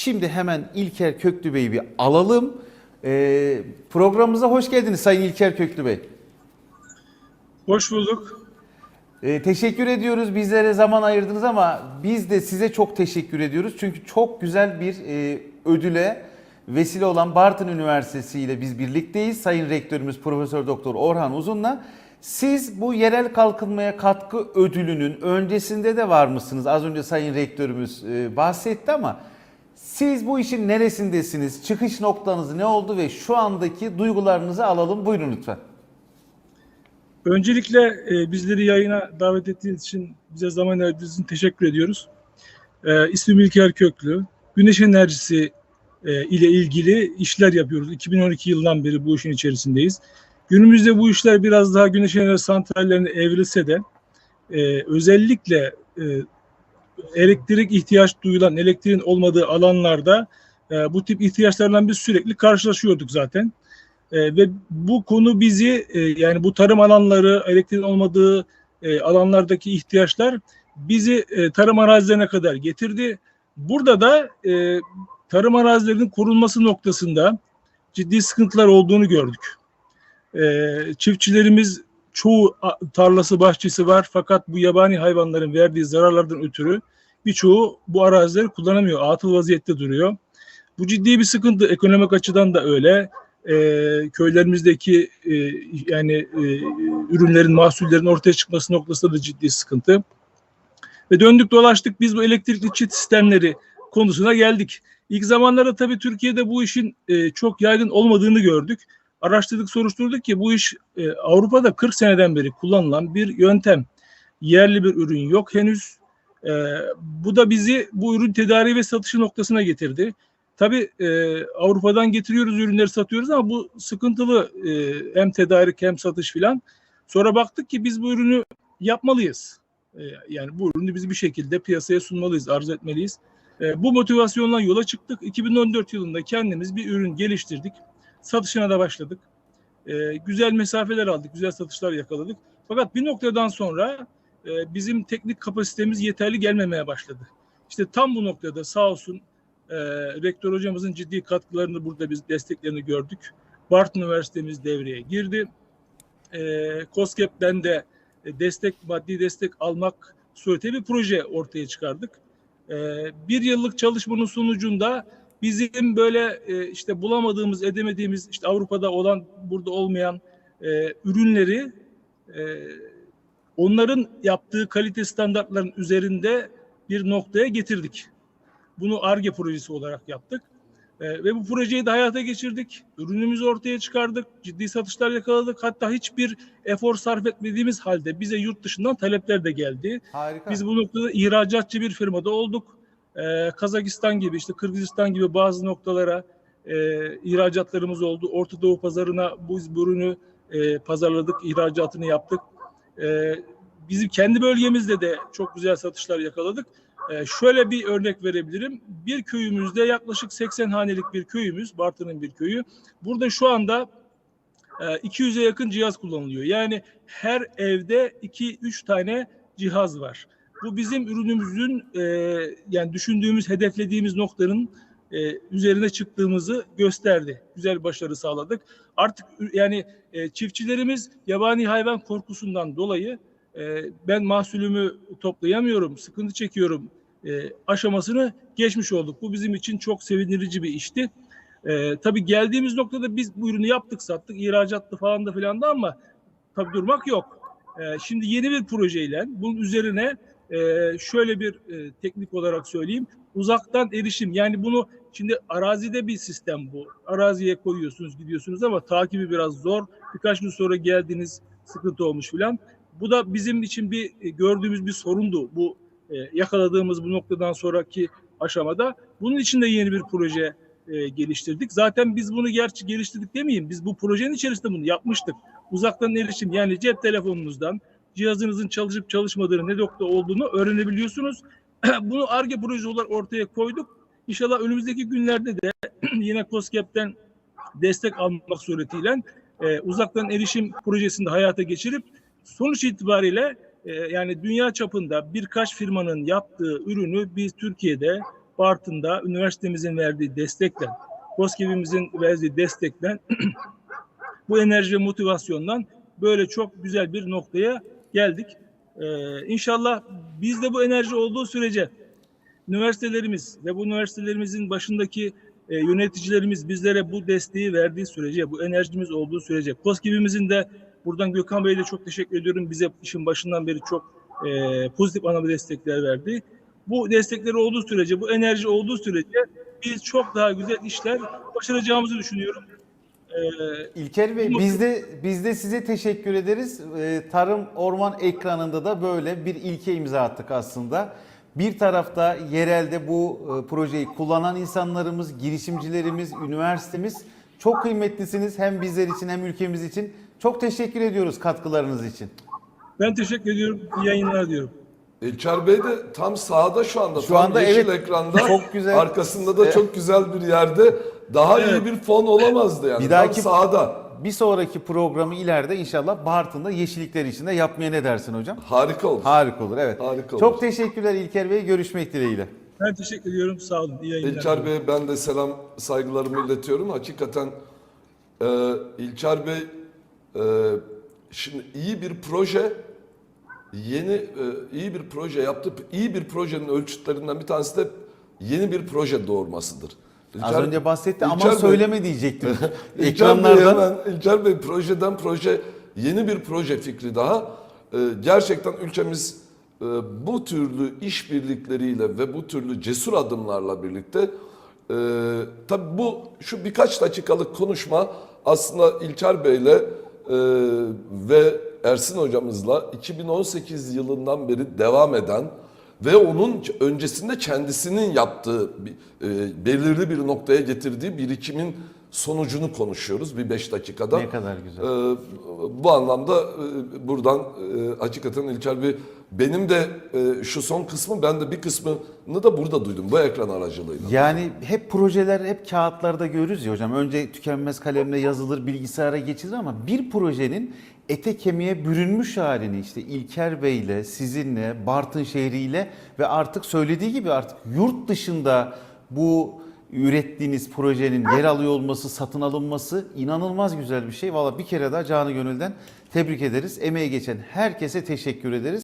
Şimdi hemen İlker Köklü Bey'i bir alalım. Ee, programımıza hoş geldiniz Sayın İlker Köklü Bey. Hoş bulduk. Ee, teşekkür ediyoruz bizlere zaman ayırdınız ama biz de size çok teşekkür ediyoruz. Çünkü çok güzel bir e, ödüle vesile olan Bartın Üniversitesi ile biz birlikteyiz. Sayın Rektörümüz Profesör Doktor Orhan Uzun'la. Siz bu yerel kalkınmaya katkı ödülünün öncesinde de var mısınız? Az önce Sayın Rektörümüz e, bahsetti ama siz bu işin neresindesiniz? Çıkış noktanız ne oldu ve şu andaki duygularınızı alalım. Buyurun lütfen. Öncelikle e, bizleri yayına davet ettiğiniz için bize zaman ayırdığınız için teşekkür ediyoruz. E, ismim İlker Köklü. Güneş enerjisi e, ile ilgili işler yapıyoruz. 2012 yılından beri bu işin içerisindeyiz. Günümüzde bu işler biraz daha güneş enerji santrallerine evrilse de e, özellikle e, elektrik ihtiyaç duyulan, elektriğin olmadığı alanlarda e, bu tip ihtiyaçlarla biz sürekli karşılaşıyorduk zaten. E, ve bu konu bizi e, yani bu tarım alanları, elektriğin olmadığı e, alanlardaki ihtiyaçlar bizi e, tarım arazilerine kadar getirdi. Burada da e, tarım arazilerinin korunması noktasında ciddi sıkıntılar olduğunu gördük. E, çiftçilerimiz çoğu tarlası bahçesi var fakat bu yabani hayvanların verdiği zararlardan ötürü birçoğu bu arazileri kullanamıyor. Atıl vaziyette duruyor. Bu ciddi bir sıkıntı. Ekonomik açıdan da öyle e, köylerimizdeki e, yani e, ürünlerin, mahsullerin ortaya çıkması noktasında da ciddi sıkıntı. Ve döndük dolaştık biz bu elektrikli çit sistemleri konusuna geldik. İlk zamanlarda tabii Türkiye'de bu işin e, çok yaygın olmadığını gördük. Araştırdık, soruşturduk ki bu iş e, Avrupa'da 40 seneden beri kullanılan bir yöntem. Yerli bir ürün yok henüz. E, bu da bizi bu ürün tedariği ve satışı noktasına getirdi. Tabii e, Avrupa'dan getiriyoruz ürünleri satıyoruz ama bu sıkıntılı e, hem tedarik hem satış filan. Sonra baktık ki biz bu ürünü yapmalıyız. E, yani bu ürünü biz bir şekilde piyasaya sunmalıyız, arz etmeliyiz. E, bu motivasyonla yola çıktık. 2014 yılında kendimiz bir ürün geliştirdik. Satışına da başladık. E, güzel mesafeler aldık, güzel satışlar yakaladık. Fakat bir noktadan sonra e, bizim teknik kapasitemiz yeterli gelmemeye başladı. İşte tam bu noktada sağ olsun e, rektör hocamızın ciddi katkılarını burada biz desteklerini gördük. Bartın Üniversitemiz devreye girdi. E, COSGAP'ten de destek, maddi destek almak suretiyle bir proje ortaya çıkardık. E, bir yıllık çalışmanın sonucunda bizim böyle e, işte bulamadığımız, edemediğimiz, işte Avrupa'da olan, burada olmayan e, ürünleri e, onların yaptığı kalite standartların üzerinde bir noktaya getirdik. Bunu ARGE projesi olarak yaptık. Ee, ve bu projeyi de hayata geçirdik. Ürünümüzü ortaya çıkardık. Ciddi satışlar yakaladık. Hatta hiçbir efor sarf etmediğimiz halde bize yurt dışından talepler de geldi. Harika. Biz bu noktada ihracatçı bir firmada olduk. Ee, Kazakistan gibi, işte Kırgızistan gibi bazı noktalara e, ihracatlarımız oldu. Orta Doğu pazarına bu, ürünü e, pazarladık, ihracatını yaptık. E, bizim kendi bölgemizde de çok güzel satışlar yakaladık. Ee, şöyle bir örnek verebilirim. Bir köyümüzde yaklaşık 80 hanelik bir köyümüz, Bartın'ın bir köyü. Burada şu anda e, 200'e yakın cihaz kullanılıyor. Yani her evde 2-3 tane cihaz var. Bu bizim ürünümüzün e, yani düşündüğümüz, hedeflediğimiz noktanın e, üzerine çıktığımızı gösterdi. Güzel başarı sağladık. Artık yani e, çiftçilerimiz yabani hayvan korkusundan dolayı e, ben mahsulümü toplayamıyorum, sıkıntı çekiyorum e, aşamasını geçmiş olduk. Bu bizim için çok sevindirici bir işti. E, tabii geldiğimiz noktada biz bu ürünü yaptık, sattık, ihracatlı falan da filan da ama tabii durmak yok. E, şimdi yeni bir projeyle bunun üzerine e, şöyle bir e, teknik olarak söyleyeyim. Uzaktan erişim yani bunu şimdi arazide bir sistem bu. Araziye koyuyorsunuz gidiyorsunuz ama takibi biraz zor. Birkaç gün sonra geldiniz sıkıntı olmuş filan. Bu da bizim için bir e, gördüğümüz bir sorundu. Bu e, yakaladığımız bu noktadan sonraki aşamada. Bunun için de yeni bir proje e, geliştirdik. Zaten biz bunu gerçi geliştirdik demeyeyim. Biz bu projenin içerisinde bunu yapmıştık. Uzaktan erişim yani cep telefonunuzdan cihazınızın çalışıp çalışmadığını ne nokta olduğunu öğrenebiliyorsunuz. bunu ARGE projesi olarak ortaya koyduk. İnşallah önümüzdeki günlerde de yine COSGAP'ten destek almak suretiyle e, uzaktan erişim projesini de hayata geçirip sonuç itibariyle e, yani dünya çapında birkaç firmanın yaptığı ürünü biz Türkiye'de Bartın'da üniversitemizin verdiği destekle, KOSGEB'imizin verdiği destekle bu enerji ve motivasyondan böyle çok güzel bir noktaya geldik. Ee, inşallah bizde bu enerji olduğu sürece üniversitelerimiz ve bu üniversitelerimizin başındaki e, yöneticilerimiz bizlere bu desteği verdiği sürece, bu enerjimiz olduğu sürece, KOSGEB'imizin de buradan Gökhan Bey'e de çok teşekkür ediyorum. Bize işin başından beri çok e, pozitif anlamda destekler verdi. Bu destekleri olduğu sürece, bu enerji olduğu sürece biz çok daha güzel işler başaracağımızı düşünüyorum. Ee, İlker Bey biz de biz de size teşekkür ederiz. Ee, Tarım Orman ekranında da böyle bir ilke imza attık aslında. Bir tarafta yerelde bu e, projeyi kullanan insanlarımız, girişimcilerimiz, üniversitemiz çok kıymetlisiniz hem bizler için hem ülkemiz için. Çok teşekkür ediyoruz katkılarınız için. ben teşekkür ediyorum. İyi yayınlar diyorum. İlker Bey de tam sağda şu anda. Şu tam anda yeşil evet, ekranda. çok güzel. Arkasında da Evet. çok güzel bir yerde. Daha iyi bir fon olamazdı yani. Bir dahaki- Tam sağda. Bir sonraki programı ileride inşallah Bartın'da yeşillikler içinde yapmaya ne dersin hocam? Harika oldu. Harika olur evet. Harika Çok olur. teşekkürler İlker Bey. Görüşmek dileğiyle. Ben teşekkür ediyorum. Sağ olun. İyi yayınlar. İlker Bey'e ben de selam saygılarımı iletiyorum. Hakikaten e, İlker Bey e, şimdi iyi bir proje yeni e, iyi bir proje yaptı. İyi bir projenin ölçütlerinden bir tanesi de yeni bir proje doğurmasıdır. Az İlker- önce bahsetti ama İlker Bey- söyleme diyecektim. İlker Bey Ekranlardan hemen İlker Bey projeden proje yeni bir proje fikri daha. Ee, gerçekten ülkemiz e, bu türlü işbirlikleriyle ve bu türlü cesur adımlarla birlikte e, tabii bu şu birkaç dakikalık konuşma aslında İlker Bey'le e, ve Ersin hocamızla 2018 yılından beri devam eden ve onun öncesinde kendisinin yaptığı e, belirli bir noktaya getirdiği birikimin sonucunu konuşuyoruz bir beş dakikada. Ne kadar güzel. E, bu anlamda e, buradan e, hakikaten İlker Bey benim de e, şu son kısmı ben de bir kısmını da burada duydum bu ekran aracılığıyla. Yani hep projeler hep kağıtlarda görürüz ya hocam. Önce tükenmez kalemle yazılır, bilgisayara geçilir ama bir projenin ete kemiğe bürünmüş halini işte İlker Bey'le, sizinle, Bartın şehriyle ve artık söylediği gibi artık yurt dışında bu ürettiğiniz projenin yer alıyor olması, satın alınması inanılmaz güzel bir şey. Valla bir kere daha canı gönülden tebrik ederiz. Emeği geçen herkese teşekkür ederiz.